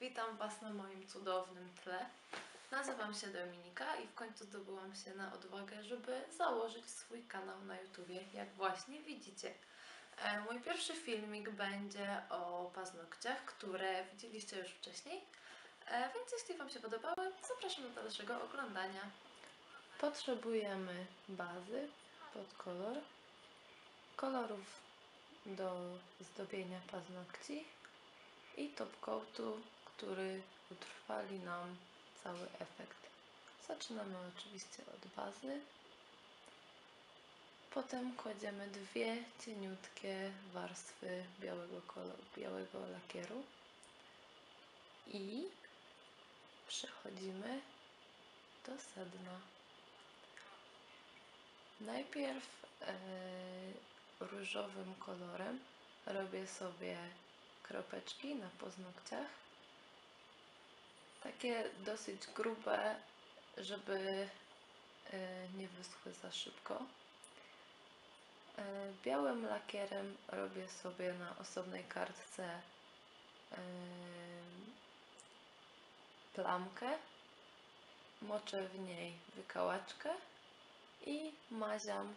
Witam Was na moim cudownym tle. Nazywam się Dominika i w końcu zdobyłam się na odwagę, żeby założyć swój kanał na YouTubie, jak właśnie widzicie. E, Mój pierwszy filmik będzie o paznokciach, które widzieliście już wcześniej. E, Więc jeśli Wam się podobały, zapraszam do dalszego oglądania. Potrzebujemy bazy pod kolor, kolorów do zdobienia paznokci i top coatu, który utrwali nam cały efekt. Zaczynamy oczywiście od bazy. Potem kładziemy dwie cieniutkie warstwy białego, koloru, białego lakieru i przechodzimy do sedna. Najpierw e, różowym kolorem robię sobie kropeczki na paznokciach. Takie dosyć grube, żeby e, nie wyschły za szybko. E, Białym lakierem robię sobie na osobnej kartce e, plamkę. Moczę w niej wykałaczkę i maziam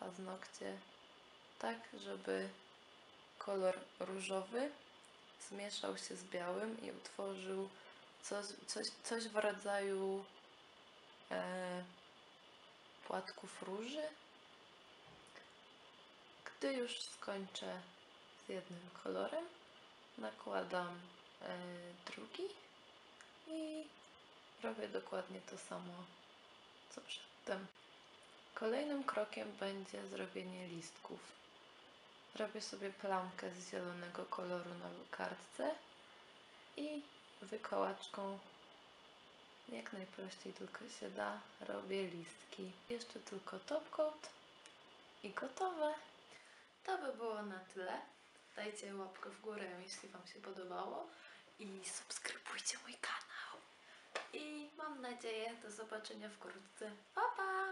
paznokcie tak, żeby kolor różowy zmieszał się z białym i utworzył coś, coś, w rodzaju e, płatków róży. Gdy już skończę z jednym kolorem, nakładam e, drugi i robię dokładnie to samo co przedtem. Kolejnym krokiem będzie zrobienie listków. Robię sobie plamkę z zielonego koloru na kartce i wykołaczką, jak najprościej tylko się da, robię listki. Jeszcze tylko top coat i gotowe. To by było na tyle. Dajcie łapkę w górę, jeśli Wam się podobało i subskrybujcie mój kanał. I mam nadzieję do zobaczenia wkrótce. Pa, pa!